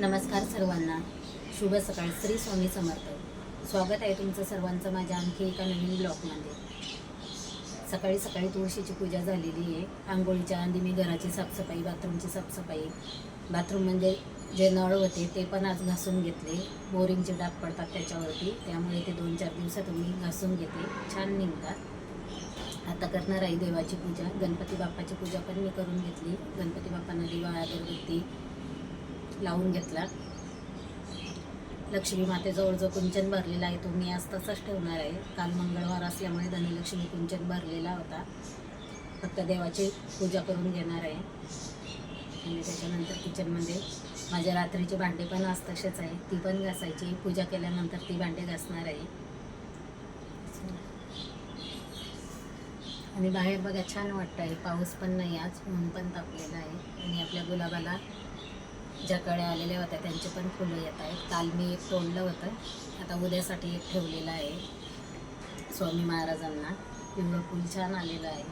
नमस्कार सर्वांना. शुभ सकाळ. श्री स्वामी समर्थ. स्वागत आहे तुमचं सर्वांचं माझ्या आणखी एका नवीन ब्लॉगमध्ये. सकाळी सकाळी तुळशीची पूजा झालेली आहे. आंघोळीच्या आधी मी घराची साफसफाई बाथरूमची साफसफाई बाथरूम म्हणजे जे नळ होते ते पण आज घासून घेतले. बोरिंगचे डाग पडतात त्याच्यावरती. त्यामुळे ते दोन चार दिवसात मी घासून घेते. छान निघतात. आता करणार आहे देवाची पूजा. गणपती बाप्पाची पूजा पण मी करून घेतली. गणपती बाप्पांना दिवा अगरबत्ती लावून घेतला लक्ष्मी मातेजवळ जो कुंचन भरलेला आहे तो मी आज तसाच ठेवणार आहे. काल मंगळवार असल्यामुळे धनलक्ष्मी कुंचन भरलेला होता. फक्त देवाची पूजा करून घेणार आहे. आणि त्याच्यानंतर किचनमध्ये माझ्या रात्रीचे भांडे पण आज तसेच आहे. ती पण घासायची. पूजा केल्यानंतर ती भांडे घासणार आहे. आणि बाहेर बघा छान वाटतं आहे पाऊस पण नाही आज. ऊन पण तापलेलं आहे. आणि आपल्या गुलाबाला ज्या कळ्या आलेल्या होत्या त्यांचे पण फुलं येत आहेत. काल मी एक तोडलं होतं. आता उद्यासाठी एक ठेवलेलं आहे. स्वामी महाराजांना. पिवळं फुल छान आलेलं आहे.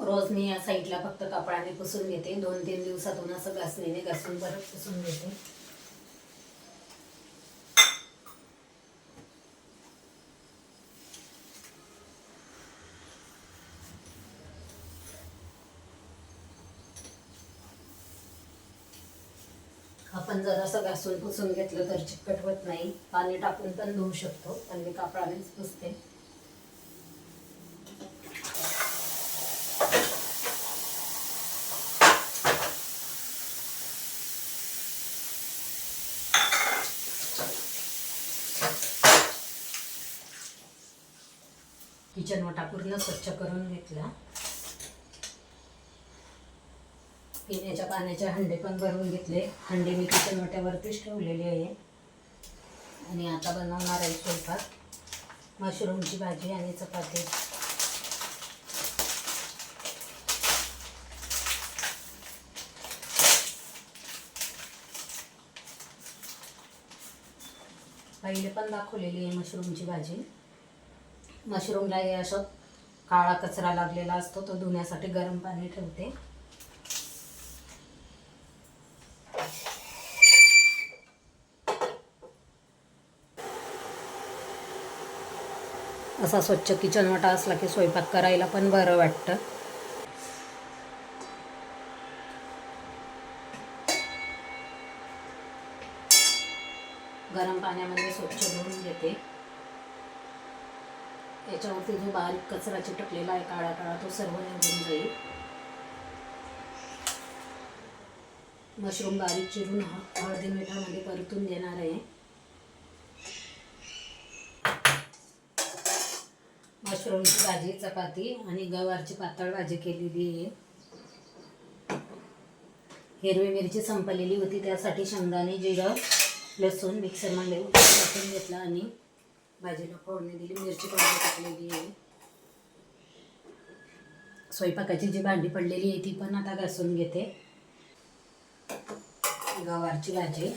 रोज मी या साईडला फक्त कपडाने पुसून घेते. दोन तीन दिवसातून असं घासणीने घासून परत पुसून घेते. आपण जर असं घासून पुसून घेतलं तर चिकट होत नाही. पाणी टाकून पण धुवू शकतो. पण मी कापडानेच पुसते. किचन वाटा पूर्ण स्वच्छ करून घेतला. पिण्याच्या पाण्याचे हंडे पण भरून घेतले. हंडे मी किचन वाट्यावरतीच ठेवलेली आहे. आणि आता बनवणार आहे स्वयंपाक. मशरूमची भाजी आणि चपाती. पहिले पण दाखवलेली आहे मशरूमची भाजी. मशरूमला हे असं काळा कचरा लागलेला असतो तो धुण्यासाठी गरम पाणी ठेवते. असा स्वच्छ किचनवाटा असला की स्वयंपाक करायला पण बरं वाटतं. गरम पाण्यामध्ये स्वच्छ धुवून घेते. याच्यावरती जो बारीक कचरा चिटकलेला आहे काळा काळा तो सर्व निघून जाईल. मशरूम बारीक चिरून हळदी मिठामध्ये परतून घेणार आहे. मशरूमची भाजी चपाती आणि गवारची पातळ भाजी केलेली आहे. हिरवी मिरची संपलेली होती त्यासाठी शेंगदाणे जिरं लसूण मिक्सरमध्ये टाकून घेतला आणि भाजीला फोडणी दिली. मिरची पावडर टाकलेली आहे. स्वयंपाकाची जी भांडी पडलेली आहे ती पण आता घासून घेते. गवारची भाजी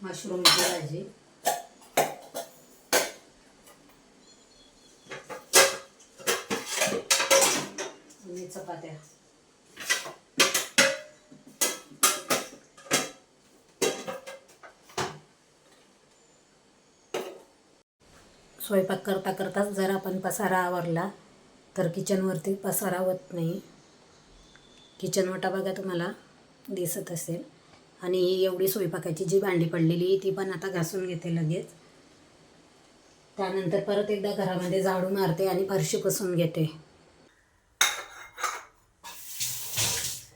मशरूमची भाजी आणि चपात्या. स्वयंपाक करता करताच जर आपण पसारा आवरला तर किचनवरती पसारा होत नाही. किचन वाटा बघा तुम्हाला दिसत असेल. आणि ही एवढी स्वयंपाकाची जी भांडी पडलेली आहे ती पण आता घासून घेते लगेच. त्यानंतर परत एकदा घरामध्ये झाडू मारते आणि फरशी पुसून घेते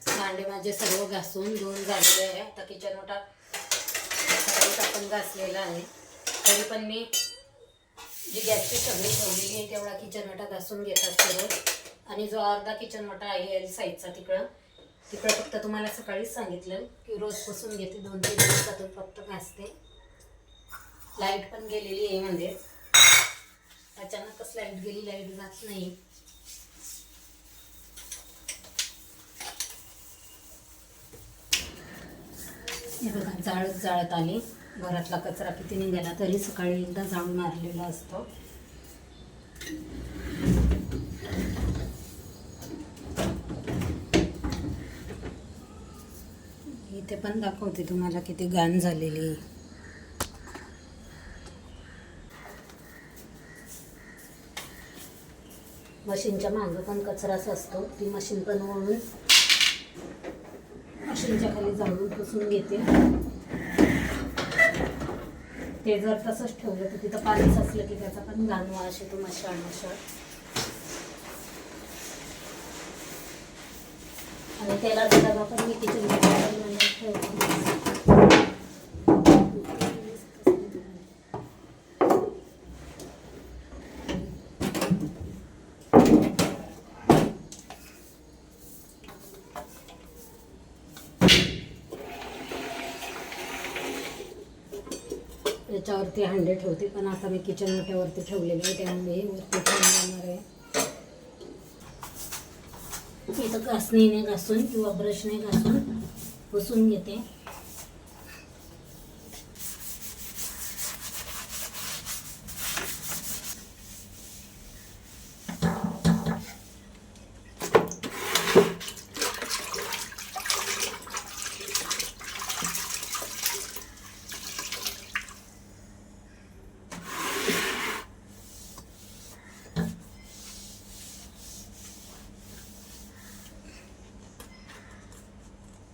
भांडे माझे सर्व घासून धुवून झालेले आहे. आता किचन मोठा सकाळीच आपण घासलेला आहे. तरी पण मी जी गॅसची सगळी ठेवलेली आहे तेवढा किचन वाटा घासून घेतात सर्व. आणि जो अर्धा किचन वाटा आहे एल तिकडं तिकडं फक्त तुम्हाला सकाळीच सांगितलं की रोज पुसून घेते. दोन तीन दिवसातून फक्त घासते. लाइट पण गेलेली आहे म्हणजे. अचानकच लाइट गेली लाइट जात नाही. हे बघा जाळत जाळत आली. घरातला कचरा किती निघाला तरी सकाळी एकदा जाळून मारलेला असतो. इथे पण दाखवते तुम्हाला किती घाण झालेली. मशीनच्या मागं पण कचराच असतो. ती मशीन पण वळून मशीनच्या खाली जाळून पुसून घेते. ते जर तसंच ठेवलं तर तिथं पाणीच असलं की त्याचा पण घाण वास येतो मशाळ मशाळ आणि त्याला डबा पण मी किचन ठेवते याच्यावरती हांडे ठेवते पण आता मी किचन मोठ्यावरती ठेवलेले आहे त्यामुळे हे वरती ठेवून जाणार आहे. इथं घासणीने घासून किंवा ब्रशने घासून पुसून घेते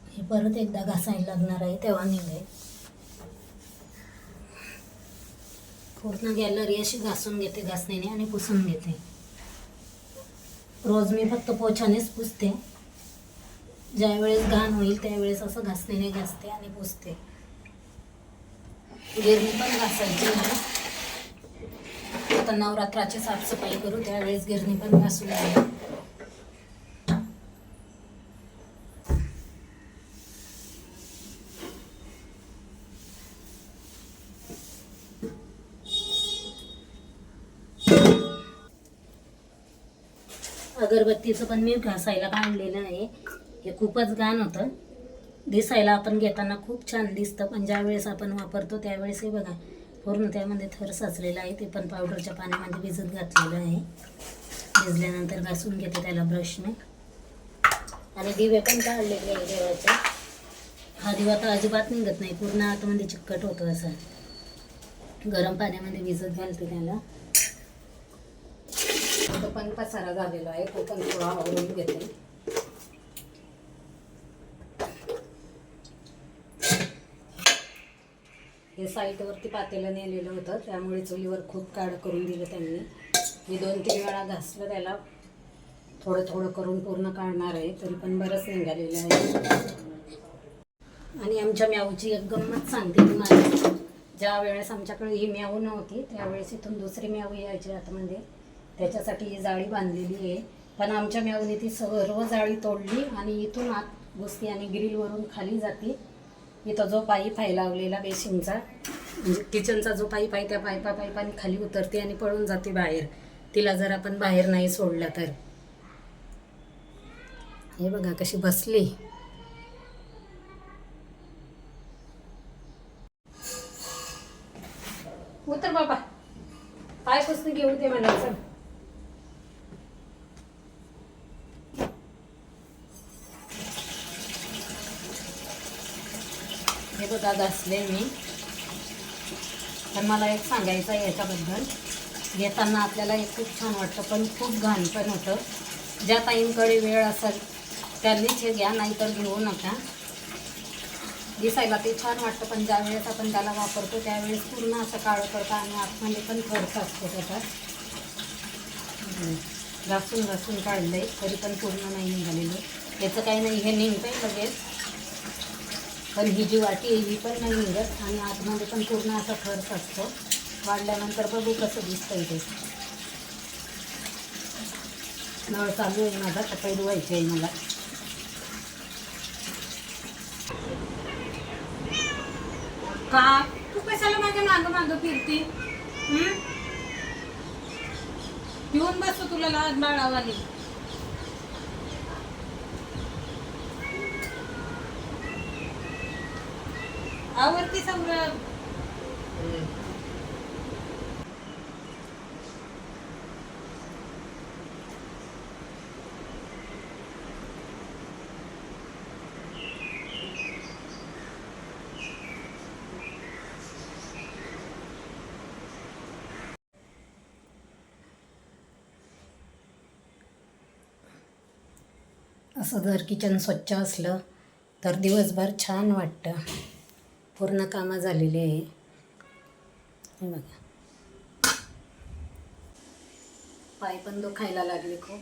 हे परत एकदा घासायला लागणार आहे तेव्हा निघेल पूर्ण गॅलरी अशी घासून घेते घासणीने आणि पुसून घेते. रोज मी फक्त पोछानेच पुसते. ज्यावेळेस घाण होईल त्यावेळेस असं घासणीने घासते आणि पुसते. गिरणी पण घासायची आता नवरात्राची साफसफाई करू त्यावेळेस गिरणी पण घासून लागेल. अगरबत्तीचं पण मी घासायला काढलेलं आहे. हे खूपच घाण होतं. दिसायला आपण घेताना खूप छान दिसतं पण ज्या वेळेस आपण वापरतो त्यावेळेस हे बघा पूर्ण त्यामध्ये थर साचलेला आहे. ते पण पावडरच्या पाण्यामध्ये भिजत घातलेलं आहे. भिजल्यानंतर घासून घेते त्याला ब्रशने आणि दिवे पण काढलेले आहे देवाचे. हा दिवा तर अजिबात निघत नाही. पूर्ण आतमध्ये चिकट होतो असा. गरम पाण्यामध्ये भिजत घालते त्याला. पण पसारा झालेला आहे तो पण थोडा आवडून घेते. हे साईटवरती पातेलं नेलेलं होतं त्यामुळे चुलीवर खूप काढ करून दिलं त्यांनी. मी दोन तीन वेळा घासलं त्याला. थोडं थोडं करून पूर्ण काढणार आहे तरी पण बरंच निघालेलं आहे. आणि आमच्या म्याऊची एक गंमत सांगते तुम्हाला. ज्या वेळेस आमच्याकडे ही म्याऊ नव्हती त्यावेळेस इथून दुसरी म्याऊ यायची आतमध्ये. त्याच्यासाठी ही जाळी बांधलेली आहे. पण आमच्या मेवने ती सर्व जाळी तोडली आणि इथून आत घुसती आणि ग्रिलवरून खाली जाते. इथं जो पाईप आहे लावलेला बेसिनचा म्हणजे किचनचा जो पाईप आहे त्या पाईपा पाईपाने खाली उतरते आणि पळून जाते बाहेर. तिला जर आपण बाहेर नाही सोडलं तर. हे बघा कशी बसली. उतर बाबा. पाय पुसणे घेऊ दे म्हणायचं चल घासले मी. पण मला एक सांगायचं आहे याच्याबद्दल. घेताना आपल्याला हे खूप छान वाटतं पण खूप घाण पण होतं. ज्या ताईंकडे वेळ असेल त्यांनीच हे घ्या नाहीतर घेऊ नका. दिसायला ते छान वाटतं पण ज्या वेळेस आपण त्याला वापरतो त्यावेळेस पूर्ण असं काळं पडतं आणि आतमध्ये पण खर्च असतो त्याच्यात. घासून घासून काढलं आहे तरी पण पूर्ण नाही निघालेलं. याचं काही नाही हे निघतंय लगेच. पण ही जी वाटी आहे ही पण नाही निघत आणि आतमध्ये पण पूर्ण असा खर्च असतो. वाढल्यानंतर बघू कसं दिसतं इथे नळ चालू आहे माझा कपडे धुवायचे आहे मला. का? तू कशाला माझ्या मागं मागं फिरती? हं? येऊन बसतो तुला लाज बाळावाली. आवरती सौरभ असं जर किचन स्वच्छ असलं तर दिवसभर छान वाटतं. पूर्ण कामं झालेली आहे. हे बघा. पाय पण दुखायला लागले खूप.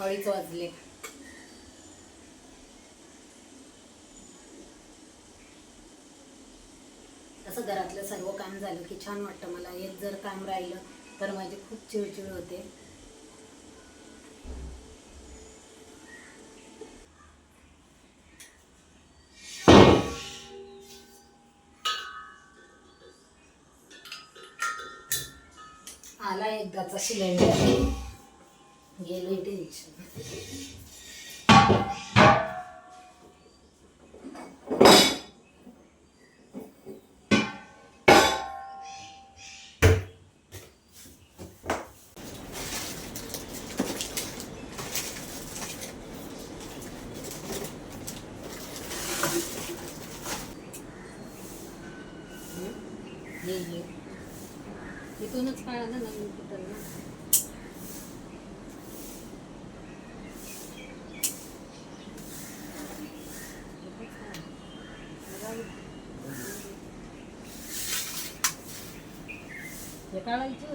अडीच वाजले. असं घरातलं सर्व काम झालं की छान वाटतं मला. एक जर काम राहिलं तर माझी खूप चिडचिड होते. त्याचा सिलेंडर गेलो टेन्शन ये ये इथूनच काढा ना नवीन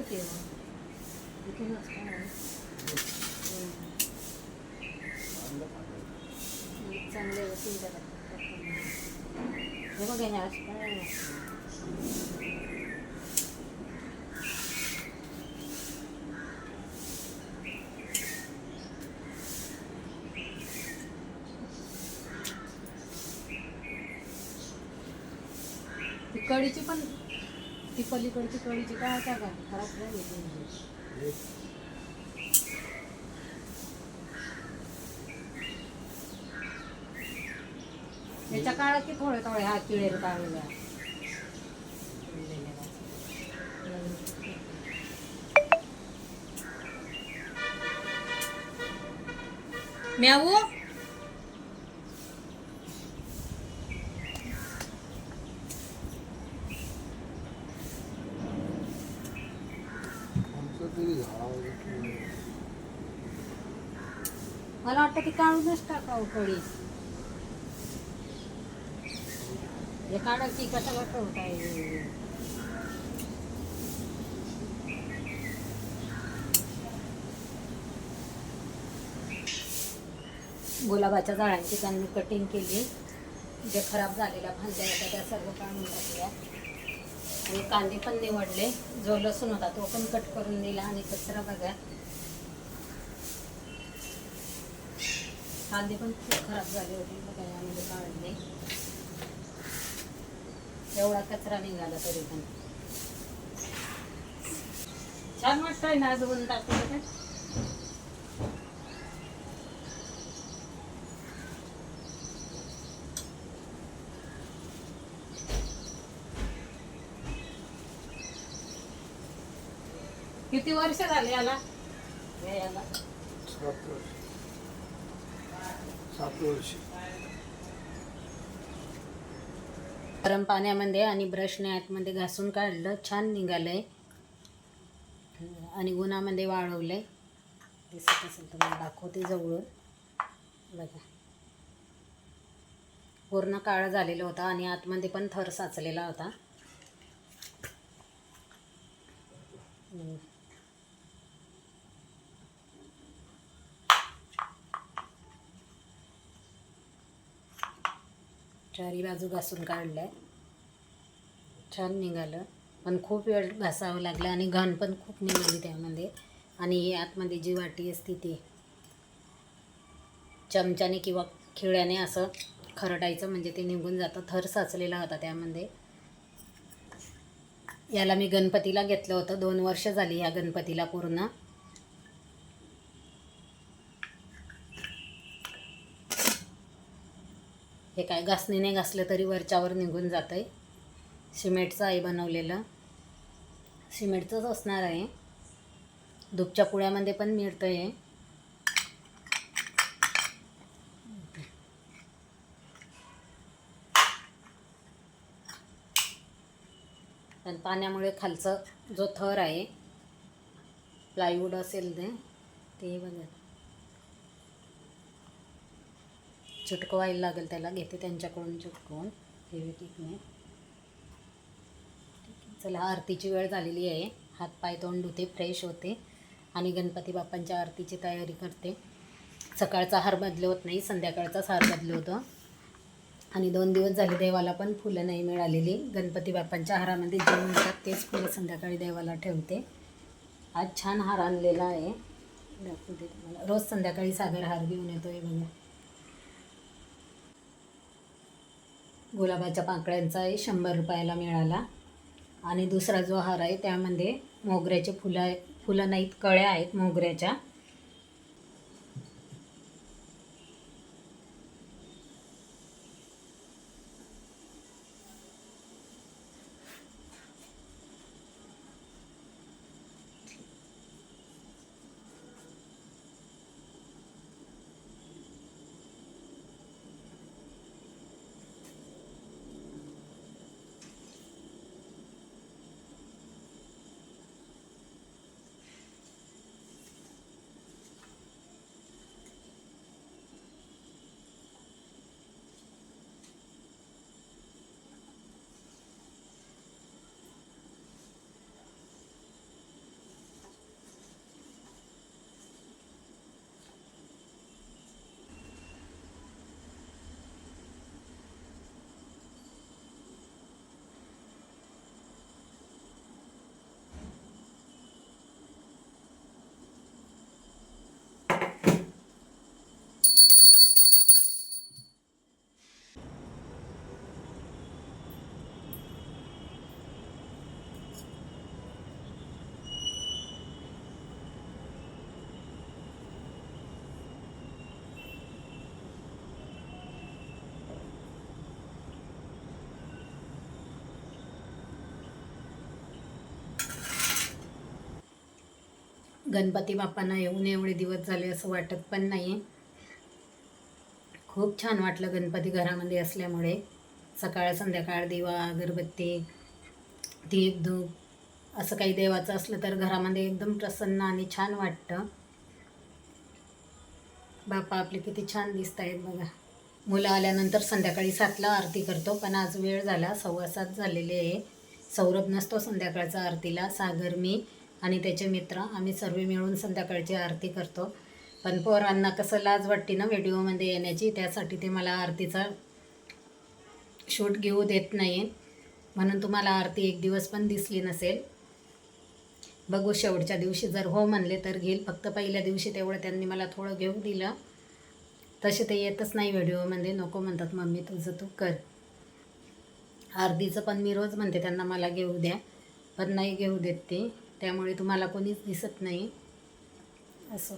っていうの？受けがつかない、残念。たかったな。なかない。पलीकडची कळीची काय काय खराब नाही त्याच्या काळात की थोडे थोडे हा किळेर काढलेला म्यावू आमचं तरी झाडावर की मला वाटतं की काढूनच टाकावं कळी हे काढा की कशाला ठेवताय गुलाबाच्या झाडांची त्यांनी कटिंग केली. जे खराब झालेल्या भांड्या होत्या त्या सर्व काढून टाकल्या आणि कांदे पण निवडले. जो लसूण होता तो पण कट करून दिला आणि कचरा बघा. कांदे पण खूप खराब झाले होते बघा यामध्ये काढले एवढा कचरा निघाला तरी पण. छान वाटतंय ना धुवून टाकलं का किती वर्ष झाले याला? हे याला. सात वर्ष गरम पाण्यामध्ये आणि ब्रशने आतमध्ये घासून काढलं छान निघालं आहे आणि उन्हामध्ये वाळवलंय. दिसत असेल तुम्हाला दाखवते जवळून. बघा. पूर्ण काळा झालेला होता आणि आतमध्ये पण थर साचलेला होता. चारी बाजू घासून काढलंय. छान निघालं. पण खूप वेळ घासावं लागलं आणि घाण पण खूप निघाली त्यामध्ये. आणि ही आतमध्ये जी वाटी असते ती चमच्याने किंवा खिळ्याने असं खरडायचं म्हणजे ते निघून जातं. थर साचलेला होता त्यामध्ये. याला मी गणपतीला घेतलं होतं. दोन वर्ष झाली ह्या गणपतीला पूर्ण. हे काय घासणीने घासलं तरी वरच्यावर निघून जातं आहे सिमेंटचं आहे बनवलेलं. सिमेंटचंच असणार आहे. धूपच्या पुळ्यामध्ये पण मिळतं आहे पण पाण्यामुळे खालचं जो थर आहे प्लायवूड असेल ते ते बघा. चिटकवायला लागेल त्याला घेते त्यांच्याकडून चिटकवून फेविकिकने चला आरतीची वेळ झालेली आहे. हात पाय तोंड धुते फ्रेश होते. आणि गणपती बाप्पांच्या आरतीची तयारी करते. सकाळचा हार बदलवत नाही संध्याकाळचाच हार बदलवतो आणि दोन दिवस झाले देवाला पण फुलं नाही मिळालेली. गणपती बाप्पांच्या हारामध्ये जे मिळतात तेच फुलं संध्याकाळी देवाला ठेवते. आज छान हार आणलेला आहे. दाखवते तुम्हाला. रोज संध्याकाळी सागर हार घेऊन येतो आहे बघा. गुलाबाच्या पाकळ्यांचा आहे शंभर रुपयाला मिळाला. आणि दुसरा जो हार आहे त्यामध्ये मोगऱ्याचे फुलं आहे फुलं नाहीत कळ्या आहेत मोगऱ्याच्या. गणपती बाप्पांना येऊन एवढे दिवस झाले असं वाटत पण नाही खूप छान वाटलं गणपती घरामध्ये असल्यामुळे. सकाळ संध्याकाळ दिवा अगरबत्ती दीप धूप असं काही देवाचं असलं तर घरामध्ये एकदम प्रसन्न आणि छान वाटतं. बाप्पा आपले किती छान दिसत आहेत बघा. मुलं आल्यानंतर संध्याकाळी सातला आरती करतो पण आज वेळ झाला सव्वा सात झालेले आहे. सौरभ नसतो संध्याकाळचा आरतीला. सागर मी आणि त्याचे मित्र आम्ही सर्व मिळून संध्याकाळची आरती करतो. पण पोरांना कसं लाज वाटते ना व्हिडिओमध्ये येण्याची त्यासाठी ते मला आरतीचा शूट घेऊ देत नाही. म्हणून तुम्हाला आरती एक दिवस पण दिसली नसेल. बघू शेवटच्या दिवशी जर हो म्हणले तर घेईल. फक्त पहिल्या दिवशी तेवढं त्यांनी मला थोडं घेऊ दिलं. तसे ते येतच नाही व्हिडिओमध्ये. नको म्हणतात मम्मी तुझं तू कर. आरतीचं पण मी रोज म्हणते त्यांना मला घेऊ द्या. पण नाही घेऊ देत ते. त्यामुळे तुम्हाला कोणीच दिसत नाही. असं.